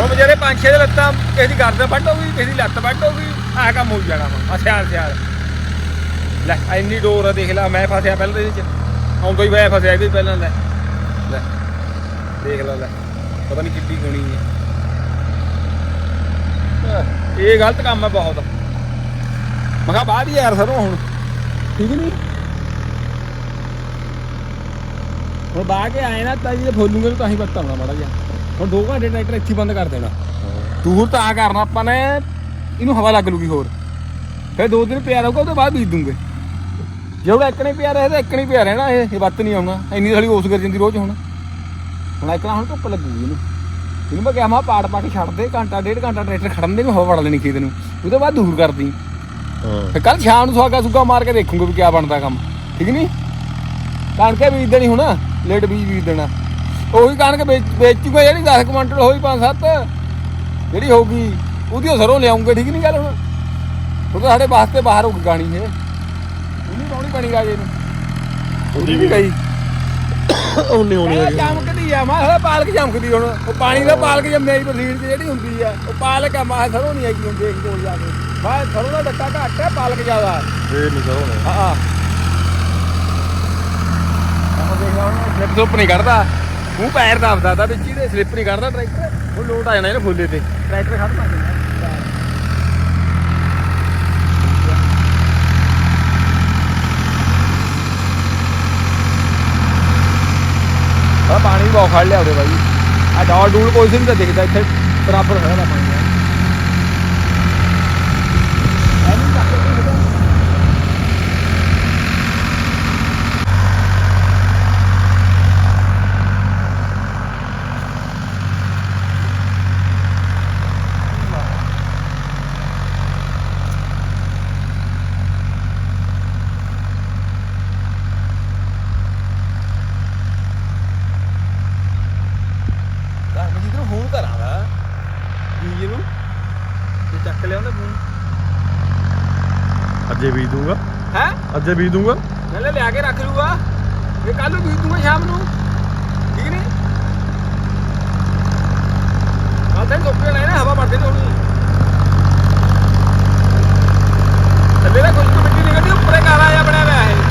ਹੁਣ ਵਿਚਾਰੇ ਪੰਜ ਛੇ ਦੇ ਲੱਤਾਂ ਕਿਸੇ ਦੀ ਗਰਦਨ ਵੱਢ ਹੋ ਕਿਸੇ ਦੀ ਲੱਤ ਵੱਢ ਹੋ ਗਈ, ਆਹ ਕੰਮ ਹੋ ਜਾਣਾ ਵਾ ਆ ਸਿਆਲ ਲੈ, ਇੰਨੀ ਡੋਰ ਆ ਦੇਖ ਲੈ, ਮੈਂ ਫਸਿਆ ਪਹਿਲਾਂ ਇਹਦੇ ਚ, ਆਉਂਦਾ ਹੀ ਮੈਂ ਫਸਿਆ ਇਹਦੇ ਪਹਿਲਾਂ, ਲੈ ਲੈ, ਦੇਖ ਲੈ ਲੈ, ਪਤਾ ਨਹੀਂ ਕਿੱਡੀ ਹੋਣੀ ਹੈ ਇਹ ਗਲਤ ਕੰਮ ਹੈ ਬਹੁਤ। ਮੈਂ ਕਿਹਾ ਬਾਅਦ ਹੀ ਯਾਰ ਸਰੋਂ ਹੁਣ, ਠੀਕ ਨਹੀਂ ਹੁਣ ਬਾਹ ਕੇ ਆਏ ਨਾ, ਤਾਂ ਜੀ ਫੋਲੂਗੇ ਤਾਂ ਹੀ ਬੱਤਾ ਹੋਣਾ ਮਾੜਾ ਜਿਹਾ। ਹੁਣ 2 ਘੰਟੇ ਟਰੈਕਟਰ ਇੱਥੇ ਹੀ ਬੰਦ ਕਰ ਦੇਣਾ। ਦੂਰ ਤਾਂ ਕਰਨਾ ਆਪਾਂ ਨੇ ਇਹਨੂੰ ਹਵਾ ਲੱਗ ਲੂਗੀ ਹੋਰ। ਫਿਰ ਦੋ ਦਿਨ ਪਿਆ ਰਹੂਗਾ ਉਹਦੇ ਬਾਅਦ ਬੀਜ ਦੂੰਗੇ। ਜੇ ਹੁਣ ਇੱਕ ਨੇ ਪਿਆ ਰਹੇ ਤਾਂ ਇੱਕ ਨੇ ਪਿਆ ਰਹਿਣਾ ਇਹ ਇਹ ਵੱਤ ਨਹੀਂ ਆਉਣਾ। ਇੰਨੀ ਥੋੜੀ ਉਸ ਕਰ ਜਾਂਦੀ ਰੋਜ਼ ਹੁਣ। ਹੁਣ ਇੱਕ ਨਾ ਹੁਣ ਧੁੱਪ ਲੱਗੂਗੀ ਇਹਨੂੰ। ਇਹਨੂੰ ਮੈਂ ਕਿਹਾ ਮਾ ਪਾੜ ਪਾ ਕੇ ਛੱਡ ਦੇ ਘੰਟਾ ਡੇਢ ਘੰਟਾ ਟਰੈਕਟਰ ਖੜਨ ਦੇ ਨੂੰ ਹਵਾ ਵੜ ਲੈਣੀ ਖੇਤ ਨੂੰ। ਉਹਦੇ ਬਾਅਦ ਦੂਰ ਕਰਦੀ ਫਿਰ ਕੱਲ ਸ਼ਾਮ ਨੂੰ ਸੁਹਾਗਾ ਸੁੱਗਾ ਮਾਰ ਕੇ ਦੇਖੂਗੇ ਵੀ ਕਿਆ ਬਣਦਾ ਕੰਮ। ਠੀਕ ਨਹੀਂ ਕਣਕ ਬੀਜ ਦੇਣੀ ਹੁਣ ਲੇਟ ਬੀਜ ਬੀਜ ਦੇਣਾ। ਉਹੀ ਕਣਕ ਵੇਚ ਵੇਚੂਗਾ ਜਿਹੜੀ 10 ਕੁਇੰਟਲ ਹੋਈ 5-7 ਜਿਹੜੀ ਹੋਊਗੀ ਉਹਦੀ ਓ ਸਰੋਂ ਲਿਆਉਂਗੇ ਠੀਕ ਨਹੀਂ ਗੱਲ ਹੁਣ? ਉਹ ਤਾਂ ਸਾਡੇ ਵਾਸਤੇ ਬਾਹਰ ਹੋ ਗਈ ਗਾਣੀ ਇਹ। ਉਹਨੀ ਪਾਉਣੀ ਪੈਣੀ ਰਾਜੇ ਨੂੰ। ਉਹਦੀ ਵੀ ਗਈ। ਉਹਨੇ ਇਹ ਚਮਕਦੀ ਆ ਮੈਂ ਹਲੇ ਪਾਲਕ ਚਮਕਦੀ ਹੁਣ। ਉਹ ਪਾਣੀ ਦਾ ਪਾਲਕ ਜੰਮਿਆ ਹੀ ਬਰਸੀਨ ਚ ਜਿਹੜੀ ਹੁੰਦੀ ਆ ਉਹ ਪਾਲਕ ਆ ਮੈਂ ਸਰੋਂ ਨਹੀਂ ਹੈਗੀ ਹੁਣ ਦੇਖ ਕੋਲ ਜਾ ਕੇ। ਮੈਂ ਸਰੋਂ ਦਾ ਡੱਕਾ ਘੱਟ ਹੈ ਪਾਲਕ ਜ਼ਿਆਦਾ। ਫੇਰ ਨਹੀਂ ਸਰੋਂ ਹਾਂ ਹਾਂ। ਦੇਖ ਹੁਣ ਸਲਿੱਪ ਸੁਲਿੱਪ ਨਹੀਂ ਕੱਢਦਾ। ਮੂੰਹ ਪੈਰ ਦੱਬਦਾ ਤਾਂ ਵਿੱਚ ਹੀ ਦੇ ਸਲਿੱਪ ਨਹੀਂ ਕੱਢਦਾ ਟਰੈਕਟਰ ਉਹ ਲੋਟ ਆ ਜਾਣਾ ਇਹਨੇ ਫੁੱਲੇ ਤੇ। ਟਰੈਕਟਰ ਖੜਨਾ ਕਿੰਨਾ ਆ ਪਾਣੀ ਬਹੁਤ ਖੜ ਲਿਆ ਉਹਦੇ ਬਾਈ। ਆ ਡੋਲ ਡੂਲ ਕੋਈ ਨਹੀਂ ਤਾਂ ਦਿਖਦਾ ਇੱਥੇ। ਬਰਾਬਰ ਖੜਾ ਦਾ ਪਾਣੀ ਐਨੂੰ ਚੱਕ ਕੇ ਦਿਖਦਾ ਘਰ ਮੈਂ ਜਿੱਧਰੋਂ ਫੋਨ ਕਰਾਂਗਾ ਜੀ ਨੂੰ ਤੇ ਚੱਕ ਲਿਆ ਉਹਨੇ ਫੋਨ ਅੱਜੇ ਬੀਜ ਦੂੰਗਾ ਹੈ ਅੱਜੇ ਬੀਜ ਦੂੰਗਾ। ਪਹਿਲੇ ਲਿਆ ਕੇ ਰੱਖ ਲੂਗਾ। ਇਹ ਕੱਲ ਨੂੰ ਬੀਜ ਦੂੰਗਾ, ਸ਼ਾਮ ਨੂੰ। ਠੀਕ ਨਹੀਂ? ਕੱਲ ਤੱਕ ਧੁੱਪੇ ਲੈਣਾ ਹਵਾ ਵੱਢਦੇ ਹੋਣੀ ਥੱਲੇ ਦਾ ਕੁਝ ਮਿੱਟੀ ਨਿਕਲਦੀ ਉੱਪਰੇ ਕਾਲਾ ਜਿਹਾ ਬਣਿਆ ਹੋਇਆ ਇਹ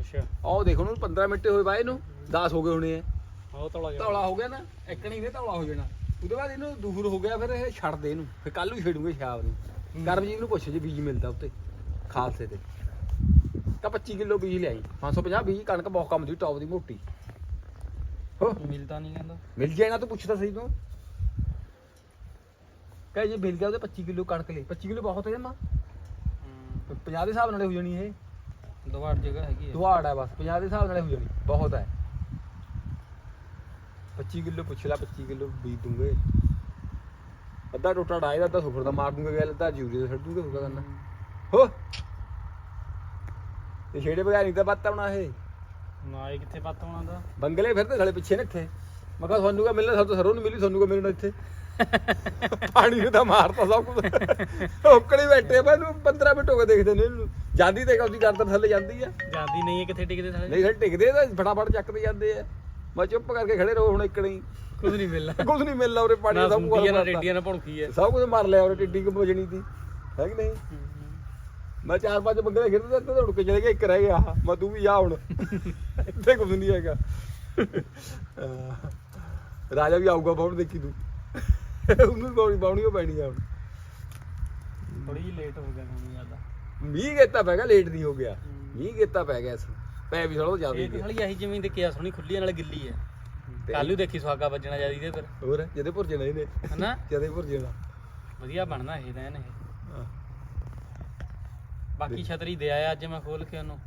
ਅੱਛਾ ਆਹ ਦੇਖੋ ਨੂੰ 15 ਮਿੰਟ ਹੋਏ ਬਾਏ ਨੂੰ 10 ਹੋ ਗਏ ਹੋਣੇ ਆ। ਤੌਲਾ ਜਾ ਧੌਲਾ ਹੋ ਗਿਆ ਨਾ ਇੱਕਣੀ ਨੇ ਧੌਲਾ ਹੋ ਜਾਣਾ। ਉਹਦੇ ਬਾਅਦ ਇਹਨੂੰ ਦੂਰ ਹੋ ਗਿਆ ਫਿਰ ਇਹ ਛੱਡ ਦੇ ਇਹਨੂੰ। ਫਿਰ ਕੱਲ ਨੂੰ ਛੇੜੂਗੇ ਸ਼ਾਮ ਨੂੰ। ਕਰਮਜੀਤ ਨੂੰ ਪੁੱਛ ਜੇ ਬੀਜ ਮਿਲਦਾ ਉੱਤੇ ਖਾਲਸੇ ਤੇ। ਤਾਂ 25 ਕਿਲੋ ਬੀਜ ਲਿਆਈ। 550 ਬੀਜ ਕਣਕ ਬਹੁਤ ਕੰਮ ਦੀ ਟੌਪ ਦੀ ਮੋਟੀ। ਹੋ। ਮਿਲਦਾ ਨਹੀਂ ਕਹਿੰਦਾ। ਮਿਲ ਜਾਏ ਨਾ ਤੂੰ ਪੁੱਛਦਾ ਸਹੀ ਤੂੰ। ਕਹੇ ਜੇ ਮਿਲ ਗਿਆ ਉਹਦੇ 25 ਕਿਲੋ ਕਣਕ ਲਈ 25 ਕਿਲੋ ਬਹੁਤ ਹੈ ਜਮਾ 50 ਦੇ ਹਿਸਾਬ ਨਾਲ ਹੋ ਜਾਣੀ ਇਹ। ਦਵਾੜ ਜਗ੍ਹਾ ਹੈਗੀ ਆ ਦੁਆੜ ਹੈ ਬਸ 50 ਦੇ ਹਿਸਾਬ ਨਾਲ ਹੋ ਜਾਣੀ ਬਹੁਤ ਹੈ। 25 ਕਿਲੋ ਪੁੱਛ ਲੈ 25 ਕਿਲੋ ਬੀਜ ਦੂੰਗੇ। ਅੱਧਾ ਟੋਟਾ ਡਾਈ ਦਾ ਅੱਧਾ ਸੁਪਰ ਦਾ ਮਾਰ ਦੂੰਗੇ ਗੱਲ ਅੱਧਾ ਜੂਰੀ ਦਾ ਛੱਡ ਦੂੰਗੇ ਹੋਗਾ ਕਰਨਾ। ਹੋ! ਤੇ ਛੇੜੇ ਬਗੈਰ ਨਹੀਂ ਤਾਂ ਬੱਤ ਆਉਣਾ ਇਹ। ਨਾ ਇਹ ਕਿੱਥੇ ਪੱਤ ਹੋਣਾ ਦਾ ਬੰਗਲੇ ਫਿਰਦੇ ਸਾਲੇ ਪਿੱਛੇ ਨੱਥੇ ਮੈਂ ਕਿਹਾ ਤੁਹਾਨੂੰ ਕਾ ਮਿਲਣਾ ਸਭ ਤੋਂ ਸਰੋਂ ਨੂੰ ਮਿਲੀ ਤੁਹਾਨੂੰ ਕਾ ਮਿਲਣਾ ਇੱਥੇ। ਪਾਣੀ ਨੂੰ ਤਾਂ ਮਾਰਤਾ ਸਭ ਕੁਝ ਓਕੜੀ ਬੈਠੇ ਆ ਮੈਨੂੰ 15 ਮਿੰਟ ਹੋ ਗਏ ਦੇਖਦੇ ਨੇ ਇਹਨੂੰ। ਜਾਂਦੀ ਤੇ ਕੌਦੀ ਕਰਦਾ ਥੱਲੇ ਜਾਂਦੀ ਆ। ਜਾਂਦੀ ਨਹੀਂ ਹੈ ਕਿੱਥੇ ਟਿਕਦੇ ਥਾਲੇ? ਨਹੀਂ ਸਾਡੇ ਟਿਕਦੇ ਤਾਂ ਫਟਾਫਟ ਚੱਕਦੇ ਜਾਂਦੇ ਆ। ਮੈਂ ਚੁੱਪ ਕਰਕੇ ਖੜੇ ਰਹੋ ਹੁਣ ਇਕਣੀ ਕੁਝ ਨਹੀਂ ਮਿਲਣਾ। ਕੁਝ ਨਹੀਂ ਮਿਲਣਾ ਉਰੇ ਪਾਣੀ ਨਾ ਦਾ ਸਭ ਆ, ਨਾ ਕੁਝ ਰੇਡੀਆਂ ਨਾ ਭੌਂਕੀ ਹੈ। ਸਭ ਕੁਝ ਮਾਰ ਲਿਆ ਉਰੇ ਟਿੱਡੀ ਕੋ ਵਜਣੀ ਦੀ। ਹੈ ਕਿ ਨਹੀਂ? ਮੈਂ ਚਾਰ ਪੰਜ ਬੰਦੇ ਖੇਡਦੇ ਤੇ ਦੌੜ ਕੇ ਚਲੇ ਗਿਆ ਇੱਕ ਰਹਿ ਗਿਆ। ਮੈਂ ਤੂੰ ਵੀ ਜਾ ਹੁਣ। ਇੱਥੇ ਕੁਝ ਨਹੀਂ ਹੈਗਾ। ਰਾਜਾ ਵੀ ਆਊਗਾ ਬਾਉਣ ਦੇਖੀ ਤੂੰ। ਉਹਨੂੰ ਬਾਉਣੀ ਬਾਉਣੀ ਓ ਪੈਣੀ ਆ ਹੁਣ ਥੋੜੀ ਲੇਟ ਹੋ ਗਿਆ ਹੁਣ ਜ਼ਿਆਦਾ। ਮੀਂਹ ਗੇਤਾ ਪੈ ਗਿਆ ਲੇਟ ਨਹੀਂ ਹੋ ਗਿਆ। ਮੀਂਹ ਗੇਤਾ ਪੈ ਗਿਆ ਇਸ ਪੈ ਵੀ ਥੋੜਾ ਜ਼ਿਆਦਾ ਹੀ ਇਹ ਗਿਆ। ਥਲੀ ਆਹੀ ਜ਼ਮੀਨ ਤੇ ਕਿਆ ਸੋਹਣੀ ਖੁੱਲੀ ਨਾਲ ਗਿੱਲੀ ਹੈ ਤੇ ਕੱਲ ਨੂੰ ਦੇਖੀ ਸੁਹਾਗਾ ਵੱਜਣਾ ਜਿਆਦੀ ਤੇ ਫਿਰ ਹੋਰ ਜਦੇ ਭੁਰ ਜਣਾ ਇਹਨੇ। ਹਨਾ? ਜਦੇ ਭੁਰ ਜਣਾ। ਵਧੀਆ ਬਣਨਾ ਇਹ ਤਾਂ ਇਹ ਹਾਂ। ਬਾਕੀ ਛਤਰੀ ਦੇ ਆਇਆ ਅੱਜ ਮੈਂ ਖੋਲ ਕੇ ਉਹਨੂੰ।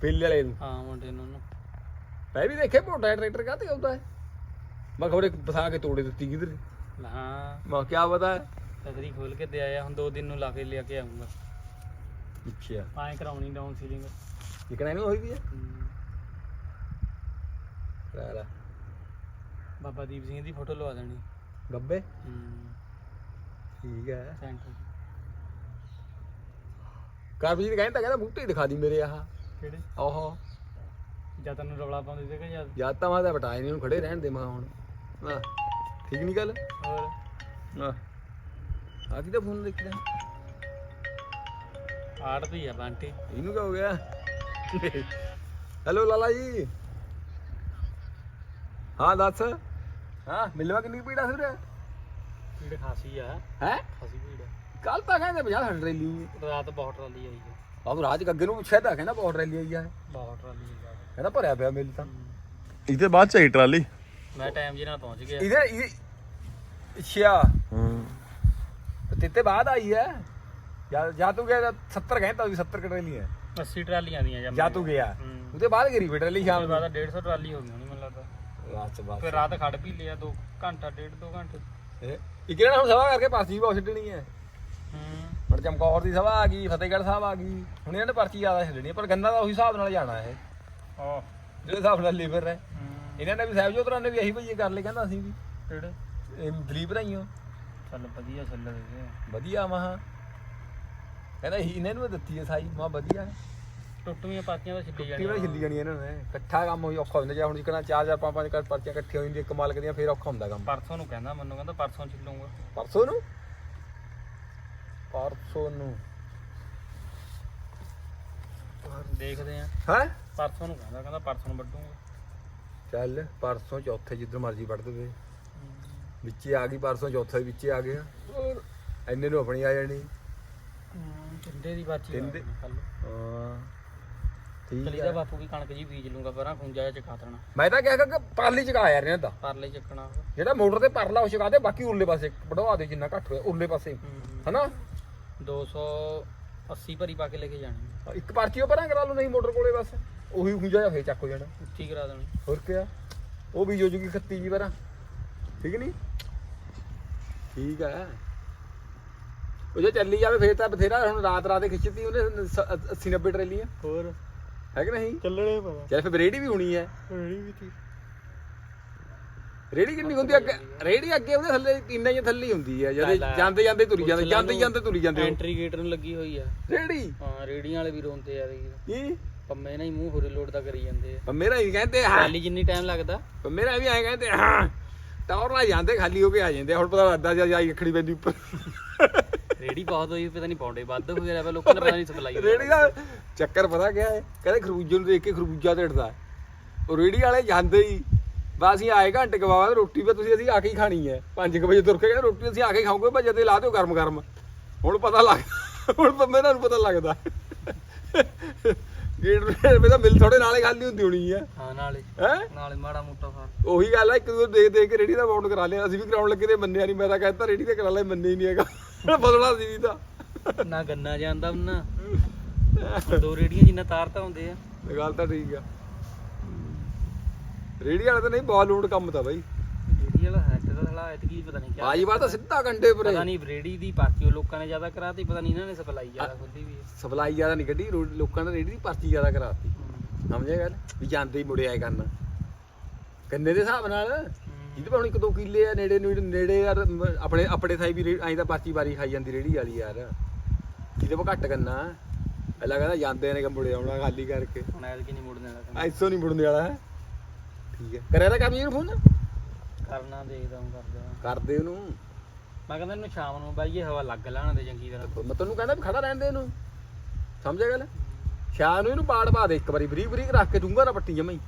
ਪਿੱਲੇ ਵਾਲੇ ਨੂੰ। ਹਾਂ ਮੁੰਡੇ ਨੂੰ ਉਹਨੂੰ। ਮੈਂ ਵੀ ਦੇਖੇ ਮੋਟਾ ਟਰੈਕਟਰ ਕਾਤੇ ਆਉਂਦਾ ਹੈ? ਮੈਂ ਖਬਰੇ ਫਸਾ ਕੇ ਤੋੜੇ ਦਿੱਤੀ ਕਿਧਰ ਲੈ ਹਾਂ ਮੈਂ ਕਿਹਾ ਪਤਾ? ਛਤਰੀ ਖੋਲ ਕੇ ਦੇ ਆਇਆ ਹੁਣ ਦੋ ਦਿਨ ਨੂੰ ਲਾ ਕੇ ਲਿਆ ਕੇ ਆਉਂਗਾ ਅੱਛਾ। ਪਾਏ ਕਰਾਉਣੀ ਡਾਊਨ ਸੀਲਿੰਗ ਇਕਣਾ ਨਹੀਂ ਹੋਈ ਵੀ ਹੈ? ਸਾਰਾ ਬਾਬਾ ਦੀਪ ਸਿੰਘ ਦੀ ਫੋਟੋ ਲਵਾ ਦੇਣੀ। ਗੱਬੇ? ਹੂੰ। ਠੀਕ ਹੈ। ਸੈਂਟਰ ਕਰਬਜੀਤ ਕਹਿੰਦਾ ਕਹਿੰਦਾ ਬੂਟੇ ਦਿਖਾ ਦੀ ਮੇਰੇ ਆਹ। ਕਿਹੜੇ? ਓਹੋ ਜਾਂ ਤੈਨੂੰ ਰੌਲਾ ਪਾਉਂਦੇ ਸੀ ਕਿ ਜਦ ਜਦ ਤਾਂ ਮੈਂ ਤਾਂ ਬਟਾਏ ਨਹੀਂ ਹੁਣ ਖੜੇ ਰਹਿਣ ਦੇ ਮੈਂ ਹੁਣ। ਠੀਕ ਨਹੀਂ ਗੱਲ? ਹੋਰ? ਹਾਂ ਆਦੀ ਤਾਂ ਫੋਨ ਦੇਖਦਾ ਆੜਦੀ ਆ ਬੰਟੀ। ਇਹਨੂੰ ਕੀ ਹੋ ਗਿਆ? ਹੈਲੋ ਲਾਲਾ ਜੀ। ਹਾਂ ਦੱਸ। ਹਾਂ ਮਿਲਵਾ ਕਿੰਨੀ ਆ ਫਿਰ ਭੀੜ ਖਾਸੀ ਆ। ਹੈ? ਖਾਸੀ ਭੀੜ ਆ। ਕੱਲ ਤਾਂ ਕਹਿੰਦੇ 50 ਹੰਡ ਰੈਲੀ ਰਾਤ ਬਹੁਤ ਟਰਾਲੀ ਆਈ ਹੈ ਆਹ ਰਾਜ ਅੱਗੇ ਨੂੰ ਪੁੱਛਿਆ ਤਾਂ ਕਹਿੰਦਾ ਬਹੁਤ ਰੈਲੀ ਆਈ ਆ। ਬਹੁਤ ਟਰਾਲੀ ਆਈ ਆ। ਕਹਿੰਦਾ ਭਰਿਆ ਪਿਆ ਮਿਲ ਤਾਂ। ਇਹਦੇ ਬਾਅਦ ਚ ਆਈ ਟਰਾਲੀ। ਮੈਂ ਟਾਈਮ ਜੇ ਨਾਲ ਪਹੁੰਚ ਗਿਆ। ਇਹਦੇ ਅੱਛਾ। ਹੂੰ। ਤੇ ਤੇ ਬਾਅਦ ਆਈ ਹੈ। ਜਾਂ ਜਾਂ ਤੂੰ ਗਿਆ 70 ਕਹਿੰਦਾ ਵੀ 70 ਕਟਰੇਲੀ ਹੈ 80 ਟਰਾਲੀਆਂ ਦੀਆਂ ਜਾਂ ਜਾਂ ਤੂੰ ਗਿਆ। ਹੂੰ। ਉਹਦੇ ਬਾਅਦ ਗਰੀ ਫਟਰੇਲੀ ਸ਼ਾਮ ਉਹਦੇ ਨੂੰ। ਬਾਅਦ 150 ਟਰਾਲੀ ਹੋ ਗਈ ਹੋਣੀ ਮੈਨੂੰ ਲੱਗਦਾ। ਰਾਤ ਬਾਅਦ ਫਿਰ ਰਾਤ ਖੜ ਵੀ ਲਿਆ 2 ਘੰਟਾ ਡੇਢ 2 ਘੰਟੇ। ਇਹ ਕਿਹੜਾ ਹੁਣ ਸਭਾ ਕਰਕੇ ਪਾਸੀ ਬਹੁਤ ਛੱਡਣੀ ਹੈ। ਹੂੰ। ਹੁਣ ਚਮਕੌਰ ਦੀ ਸਭਾ ਆ ਗਈ ਫਤਿਹਗੜ੍ਹ ਸਾਹਿਬ ਆ ਗਈ। ਹੁਣ ਇਹਨਾਂ ਨੇ ਪਰਚੀ ਜ਼ਿਆਦਾ ਛੱਡਣੀ ਹੈ, ਪਰ ਗੰਨਾ ਦਾ ਉਹੀ ਹਿਸਾਬ ਨਾਲ ਜਾਣਾ ਹੈ ਆਹ। ਜਿਹੜੇ ਹਿਸਾਬ ਨਾਲ ਲੀਵਰ ਹੈ। ਹੂੰ। ਇਹਨਾਂ ਨੇ ਵੀ ਸਾਹਿਬਜੋਤ ਰਾਮ ਨੇ ਵੀ ਇਹੀ ਭਈਏ ਕਰ ਲਏ ਕਹਿੰਦਾ ਅਸੀਂ ਵੀ। ਕਿਹੜੇ? ਇਹ ਦਲੀਪ ਰਾਈਓ। ਚੱਲ ਵਧੀਆ ਚੱਲ ਰਹੇ ਵਧੀਆ ਮਹਾ ਕਹਿੰਦਾ ਇਹੀ ਇਹਨਾਂ ਨੂੰ ਦਿੱਤੀ ਹੈ ਸਾਈ ਮਾ ਵਧੀਆ। ਟੁੱਟਵੀਆਂ ਪਾਤੀਆਂ ਤਾਂ ਛਿੱਲੀ ਕਿਵੇਂ ਜਾਣੀਆਂ। ਛਿੱਲੀ ਜਾਣੀ ਇਹਨਾਂ ਨੇ ਇਕੱਠਾ ਕੰਮ ਹੋਈ ਔਖਾ ਹੁੰਦਾ ਜੇ ਹੁਣ ਜਿਕਣਾ ਚਾਰ ਚਾਰ ਪੰਜ ਪੰਜ ਕਰ ਪਰਚੀਆਂ ਇਕੱਠੀਆਂ ਹੋ ਜਾਂਦੀਆਂ ਕਮਾਲ ਕਰਦੀਆਂ ਫੇਰ ਔਖਾ ਹੁੰਦਾ ਕੰਮ। ਪਰਸੋਂ ਨੂੰ ਕਹਿੰਦਾ ਮੈਨੂੰ ਕਹਿੰਦਾ ਪਰਸੋਂ ਛਿੱਲੂੰਗਾ। ਪਰਸੋਂ ਨੂੰ? ਪਰਸੋਂ ਨੂੰ। ਦੇਖਦੇ ਆ। ਹੈ? ਪਰਸੋਂ ਨੂੰ ਕਹਿੰਦਾ ਕਹਿੰਦਾ ਪਰਸੋਂ ਨੂੰ ਵੱਢੂੰਗਾ। ਚੱਲ ਪਰਸੋਂ ਚੌਥੇ ਜਿੱਧਰ ਮਰਜ਼ੀ ਵੜ ਦੇਵੇ। ਵਿੱਚੇ ਆ ਗਈ ਪਰਸੋਂ ਚੌਥੇ ਵਿੱਚੇ ਆ ਗਿਆ ਹੋਰ? ਐਨੇ ਨੂੰ ਆਪਣੀ ਆ ਜਾਣੀ। ਟਿੰਡੇ ਦੀ ਬਾਚੀ ਟਿੰਡੇ? ਕੱਲ ਹਾਂ ਠੀਕ ਚਲੀ ਦਾ ਬਾਪੂ ਵੀ ਕਣਕ ਜੀ ਬੀਜ ਲੂੰਗਾ ਪਰਾਂ ਖੁੰਜਾ ਚਕਾ ਦੇਣਾ। ਮੈਂ ਤਾਂ ਕਿਹਾ ਕਿ ਪਰਲੀ ਚਕਾ ਯਾਰ ਇਹਨਾਂ ਦਾ। ਪਰਲੇ ਚੱਕਣਾ ਜਿਹੜਾ ਮੋਟਰ ਤੇ ਪਰਲਾ ਉਹ ਚਕਾ ਦੇ ਬਾਕੀ ਉਰਲੇ ਪਾਸੇ ਵਢਵਾ ਦੇ ਜਿੰਨਾ ਘੱਟ ਹੋਇਆ ਉਰਲੇ ਪਾਸੇ। ਹਨਾ? 280 ਭਰੀ ਪਾ ਕੇ ਲੈ ਕੇ ਜਾਣੀ। ਇੱਕ ਪਰਚੀ ਉਹ ਪਰਾਂ ਕਰਾ ਲਓ ਨਹੀਂ ਮੋਟਰ ਕੋਲੇ ਬਸ। ਉਹੀ ਖੁੰਝਾ ਜਾ ਫੇਰ ਚੱਕ ਹੋ ਜਾਣਾ। ਉੱਚੀ ਕਰਾ ਦੇਣੀ। ਹੋਰ ਕਿਆ? ਉਹ ਵੀ ਜੋ ਜੂਗੀ 31 ਜੀ ਪਰਾਂ ਠੀਕ ਨਹੀਂ ਠੀਕ ਹੈ ਉਹ ਜੇ ਚੱਲੀ ਜਾਵੇ ਫੇਰ ਤਾਂ ਬਥੇਰਾ ਹੁਣ ਰਾਤ ਰਾਤ ਖਿੱਚਤੀ ਉਹਨੇ 80 90 ਟਰੇਲੀਆਂ। ਹੋਰ? ਹੈ ਕਿ ਨਹੀਂ? ਚੱਲਣੇ ਪਤਾ ਚੱਲ ਫਿਰ ਰੇੜੀ ਵੀ ਹੋਣੀ ਹੈ। ਰੇੜੀ ਵੀ ਤੀ ਰੇੜੀ ਕਿੰਨੀ ਹੁੰਦੀ ਆ? ਅੱਗੇ ਰੇੜੀ ਅੱਗੇ ਉਹਦੇ ਥੱਲੇ ਇੰਨਾ ਹੀ ਥੱਲੇ ਹੁੰਦੀ ਹੈ ਜਦ ਜਾਂਦੇ ਜਾਂਦੇ ਤੁਰੀ ਜਾਂਦੇ ਜਾਂਦੇ ਜਾਂਦੇ ਤੁਰੀ ਜਾਂਦੇ। ਐਂਟਰੀ ਗੇਟ ਨੂੰ ਲੱਗੀ ਹੋਈ ਆ। ਰੇੜੀ ਹਾਂ ਰੇੜੀਆਂ ਵਾਲੇ ਵੀ ਰੋਂਦੇ ਆ ਕੀ? ਪੰਮੇ ਨਾਲ ਹੀ ਮੂੰਹ ਹੋਰੇ ਲੋਡ ਦਾ ਕਰੀ ਜਾਂਦੇ ਆ। ਪਰ ਮੇਰਾ ਹੀ ਕਹਿੰਦੇ ਹਾਂ। ਖਾਲੀ ਜਿੰਨੀ ਟਾਈਮ ਲੱਗਦਾ। ਪਰ ਮੇਰਾ ਵੀ ਐਂ ਕਹਿੰਦੇ ਹਾਂ। ਟੌਰ ਨਾਲ ਜਾਂਦੇ ਖਾਲੀ ਹੋ ਕੇ ਆ ਜਾਂਦੇ ਹੁਣ ਪਤਾ ਲੱਗਦਾ ਜਾਂ ਜਾਈ ਅੱਖੜੀ ਪੈਂਦੀ ਉੱਪਰ। ਰੇੜੀ ਬਹੁਤ ਹੋਈ ਪਤਾ ਨਹੀਂ ਪੌਂਡੇ ਵੱਧ ਹੋ ਗਿਆ ਲੋਕਾਂ ਨੇ ਪਤਾ ਨਹੀਂ ਸਪਲਾਈ ਰੇੜੀ ਦਾ ਚੱਕਰ ਪਤਾ ਗਿਆ ਹੈ? ਕਹਿੰਦੇ ਖਰਬੂਜੇ ਨੂੰ ਦੇਖ ਕੇ ਖਰਬੂਜਾ ਢਿੱਡਦਾ ਉਹ ਰੇੜੀ ਵਾਲੇ ਜਾਂਦੇ ਹੀ ਬਸ ਅਸੀਂ ਆਏ ਘੰਟੇ ਕੁ ਬਾਅਦ ਰੋਟੀ ਵੀ ਤੁਸੀਂ ਅਸੀਂ ਆ ਕੇ ਹੀ ਖਾਣੀ ਹੈ। 5 ਵਜੇ ਤੁਰ ਕੇ ਕਹਿੰਦੇ ਰੋਟੀ ਅਸੀਂ ਆ ਕੇ ਖਾਓਗੇ ਭੱਜੇ ਤੇ ਲਾ ਦਿਓ ਗਰਮ ਗਰਮ ਹੁਣ ਪਤਾ ਲੱਗ ਹੁਣ ਪੰਮੇ ਨੂੰ ਪਤਾ ਲੱਗਦਾ। ਗੇਟ ਵੇ ਤਾਂ ਮਿਲ ਥੋੜੇ ਨਾਲੇ ਖਾਲੀ ਹੁੰਦੀ ਹੋਣੀ ਹੈ ਹਾਂ ਨਾਲੇ। ਹੈ? ਨਾਲੇ ਮਾੜਾ ਮੋਟਾ ਫਰ ਉਹੀ ਗੱਲ ਆ ਇੱਕ ਦੂਜੇ ਦੇਖ ਦੇਖ ਕੇ ਰੇੜੀ ਦਾ ਬਾਉਂਡ ਕਰਾ ਲਿਆ। ਅਸੀਂ ਵੀ ਕਰਾਉਣ ਲੱਗੇ ਤੇ ਮੰਨਿਆ ਨਹੀਂ ਮੈਂ ਤਾਂ ਕਹਿੰਦਾ ਰੇੜੀ ਤੇ ਕਰਾ ਲਿਆ ਮੰਨੇ ਹੀ ਨਹੀਂ ਹੈਗਾ। ਬਦਲਣਾ ਸੀ ਵੀ ਤਾਂ। ਨਾ ਗੰਨਾ ਜਾਂਦਾ ਨਾ। ਦੋ ਰੇੜੀਆਂ ਜਿੰਨਾ ਤਾਰ ਤਾਂ ਹੁੰਦੇ ਆ। ਇਹ ਗੱਲ ਤਾਂ ਠੀਕ ਆ। ਰੇੜੀ ਵਾਲੇ ਤਾਂ ਨਹੀਂ ਲੋਡ ਕੰਮ ਤਾਂ ਬਾਈ। ਜਿਹੜੀ ਵਾਲਾ ਦਾ ਪਤਾ ਨਹੀਂ ਕਿਆ ਬਾਜੀਵਾਰ ਤਾਂ ਸਿੱਧਾ ਕੰਡੇ ਪਰੇ ਪਤਾ ਨਹੀਂ ਬਰੇਡੀ ਦੀ ਪਾਰਟੀ ਉਹ ਲੋਕਾਂ ਨੇ ਜ਼ਿਆਦਾ ਕਰਾਤੀ ਪਤਾ ਨਹੀਂ ਇਹਨਾਂ ਨੇ ਸਪਲਾਈ ਜ਼ਿਆਦਾ ਖੁੱਲੀ ਵੀ ਹੈ। ਸਪਲਾਈ ਜ਼ਿਆਦਾ ਨਹੀਂ ਕੱਢੀ ਰੋ- ਲੋਕਾਂ ਨੇ ਰੇੜੀ ਦੀ ਪਰਚੀ ਜ਼ਿਆਦਾ ਕਰਾਤੀ। ਸਮਝਿਆ ਗੱਲ? ਵੀ ਜਾਂਦੇ ਹੀ ਮੁੜਿਆ ਕਰਨਾ। ਕੰਨੇ ਦੇ ਹਿਸਾਬ ਨਾਲ ਜਿਹਦੇ ਪਰ ਹੁਣ ਇੱਕ ਦੋ ਕਿੱਲੇ ਆ ਨੇੜੇ ਨੇੜੇ ਨੇੜੇ ਯਾਰ ਮ- ਆਪਣੇ ਆਪਣੇ ਥਾਈ ਵੀ ਐਂ ਤਾਂ ਪਰਚੀ ਵਾਰੀ ਖਾਈ ਜਾਂਦੀ ਰੇੜੀ ਵਾਲੀ ਯਾਰ। ਜਿਹਦੇ ਪਰ ਘੱਟ ਕਰਨਾ ਪਹਿਲਾਂ ਕਹਿੰਦਾ ਜਾਂਦੇ ਨੇ ਕਿ ਮੁੜੇ ਆਉਣਾ ਖਾਲੀ ਕਰਕੇ। ਹੁਣ ਐਤਕੀ ਨਹੀਂ ਮੁੜਨੇ ਵਾਲਾ ਕੰਮ। ਐਸੋ ਨਹੀਂ ਮੁੜਨ ਵਾਲਾ ਹੈ ਠੀਕ ਹੈ। ਕਰਿਆ ਤਾਂ ਕੰਮ ਜੀ ਫੋਨ? ਕਰਨਾ ਦੇਖਦਾ ਹਾਂ ਕਰਦਾ। ਕਰਦੇ ਉਹਨੂੰ। ਮੈਂ ਕਹਿੰਦਾ ਇਹਨੂੰ ਸ਼ਾਮ ਨੂੰ ਬਾਈਏ ਹਵਾ ਲੱਗ ਲੈਣ ਦੇ ਚੰਗੀ ਤਰ੍ਹਾਂ। ਮੈਂ ਤੈਨੂੰ ਕਹਿੰਦਾ ਵੀ ਖੜਾ ਰਹਿਣ ਦੇ ਇਹਨੂੰ। ਸਮਝਿਆ ਗੱਲ? ਸ਼ਾਮ ਨੂੰ ਇਹਨੂੰ ਪਾੜ ਪਾ ਦੇ ਇੱਕ ਵਾਰੀ ਬਰੀਕ ਬਰੀਕ ਰੱਖ ਕੇ ਡੂੰਗਾ ਨਾ ਪੱਟੀ ਜਮਈ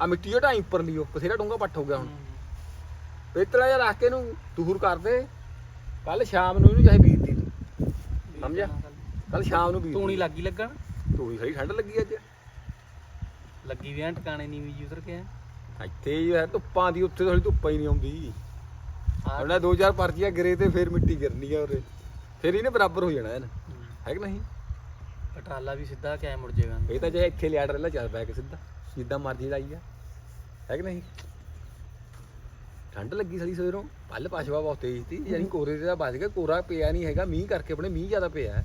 ਆ ਮਿੱਟੀ ਉਹ ਢਾਈ ਉੱਪਰ ਲਿਓ ਬਥੇਰਾ ਡੂੰਗਾ ਪੱਟ ਹੋ ਗਿਆ ਹੁਣ। ਪੇਤਲਾ ਜਿਹਾ ਰੱਖ ਕੇ ਇਹਨੂੰ ਦੂਰ ਕਰ ਦੇ। ਕੱਲ ਸ਼ਾਮ ਨੂੰ ਇਹਨੂੰ ਚਾਹੇ ਬੀਜ ਦੀ ਤੂੰ ਸਮਝਿਆ? ਕੱਲ ਸ਼ਾਮ ਨੂੰ ਬੀਜ ਤੂਣੀ ਲੱਗੀ ਲੱਗਣ? ਤੂੜੀ ਸਹੀ ਠੰਡ ਲੱਗੀ ਅੱਜ। ਲੱਗੀ ਵੀ ਐਂ ਟਿਕਾਣੇ ਨਹੀਂ ਵੀ ਉਤਰ ਕੇ ਇੱਥੇ ਹੀ ਹੈ ਧੁੱਪਾਂ ਦੀ ਉੱਥੇ ਥੋੜੀ ਧੁੱਪਾਂ ਹੀ ਨਹੀਂ ਆਉਂਦੀ। ਉਹਨੇ ਦੋ ਚਾਰ ਪਰਚੀਆਂ ਗਿਰੇ ਤੇ ਫੇਰ ਮਿੱਟੀ ਗਿਰਨੀ ਆ ਉਰੇ। ਫੇਰ ਇਹਨੇ ਬਰਾਬਰ ਹੋ ਜਾਣਾ ਇਹਨੇ। ਹੈ। ਕਿ ਨਹੀਂ? ਪਟਾਲਾ ਵੀ ਸਿੱਧਾ ਕਿਆ ਮੁੜ ਜਾਏਗਾ। ਇਹ ਤਾਂ ਜੇ ਇੱਥੇ ਲਿਆ ਡਰਲਾ ਚੱਲ ਪਿਆ ਕਿ ਸਿੱਧਾ ਜਿੱਦਾਂ ਮਰਜ਼ੀ ਲਾਈ ਆ। ਹੈ ਕਿ ਨਹੀਂ? ਠੰਡ ਲੱਗੀ ਸਾਲੀ ਸਵੇਰੋਂ। ਕੱਲ ਪਛਵਾ ਬਹੁਤ ਤੇਜ਼ ਸੀ ਯਾਨੀ ਕੋਰੇ ਦਾ ਬਚ ਗਿਆ ਕੋਰਾ ਪਿਆ ਨਹੀਂ ਹੈਗਾ ਮੀਂਹ ਕਰਕੇ ਆਪਣੇ ਮੀਂਹ ਜ਼ਿਆਦਾ ਪਿਆ।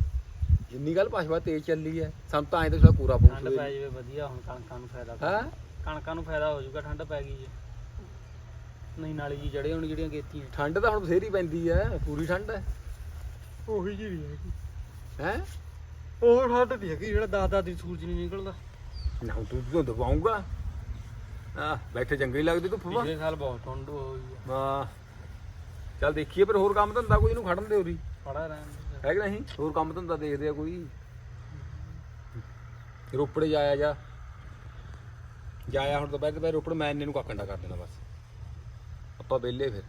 ਜਿੰਨੀ ਗੱਲ ਪਛਵਾ ਤੇਜ਼ ਚੱਲੀ ਹੈ ਸਾਨੂੰ ਤਾਂ ਐਂ ਤਾਂ ਕੋਰਾ ਠੰਡ ਪਊ ਪੈ ਜਾਵੇ ਵਧੀਆ ਹੁਣ ਕਣਕਾਂ ਨੂੰ ਫਾਇਦਾ ਹਾਂ। ਕਣਕਾਂ ਨੂੰ ਫਾਇਦਾ ਹੋ ਜਾਊਗਾ ਠੰਡ ਪੈ ਗਈ ਜੇ ਨਹੀਂ ਨਾਲੀ ਜੀ ਜੜੇ ਹੋਣ ਜਿਹੜੀਆਂ ਗੇਤੀਆਂ। ਠੰਡ ਤਾਂ ਹੁਣ ਬਥੇਰੀ ਪੈਂਦੀ ਹੈ ਪੂਰੀ ਠੰਡ ਹੈ। ਉਹੀ ਜੀ ਨਹੀਂ ਹੈਗੀ ਹੈ? ਉਹ ਠੰਡ ਨਹੀਂ ਹੈਗੀ ਜਿਹੜਾ 10 10 ਦਿਨ ਸੂਰਜ ਨਹੀਂ ਨਿਕਲਦਾ। ਨਾ ਹੁਣ ਤੂੰ ਤੂੰ ਦਵਾਉਂਗਾ ਆ ਬੈਠੇ ਚੰਗੇ ਹੀ ਲੱਗਦੇ ਧੁੱਪ ਵਾ ਪਿਛਲੇ ਸਾਲ ਬਹੁਤ ਠੰਡ ਹੋਈ ਆ ਹਾਂ ਚੱਲ ਦੇਖੀਏ ਫਿਰ ਹੋਰ ਕੰਮ ਧੰਦਾ ਕੋਈ ਇਹਨੂੰ ਖੜਨ ਦੇ ਉਰੀ ਖੜਾ ਰਹਿਣ ਦੇ। ਹੈ ਕਿ ਨਹੀਂ? ਹੋਰ ਕੰਮ ਧੰਦਾ ਦੇਖਦੇ ਆ ਕੋਈ। ਰੋਪੜੇ ਜਾਇਆ ਜਾ। ਜਾਇਆ ਹੁਣ ਦੁਪਹਿਰ ਦੁਪਹਿਰ ਰੋਪੜ, ਮੈਂ ਇੰਨੇ ਨੂੰ ਕਾਕੰਡਾ ਕਰ ਦੇਣਾ ਬਸ। ਆਪਾਂ ਵਿਹਲੇ ਫਿਰ।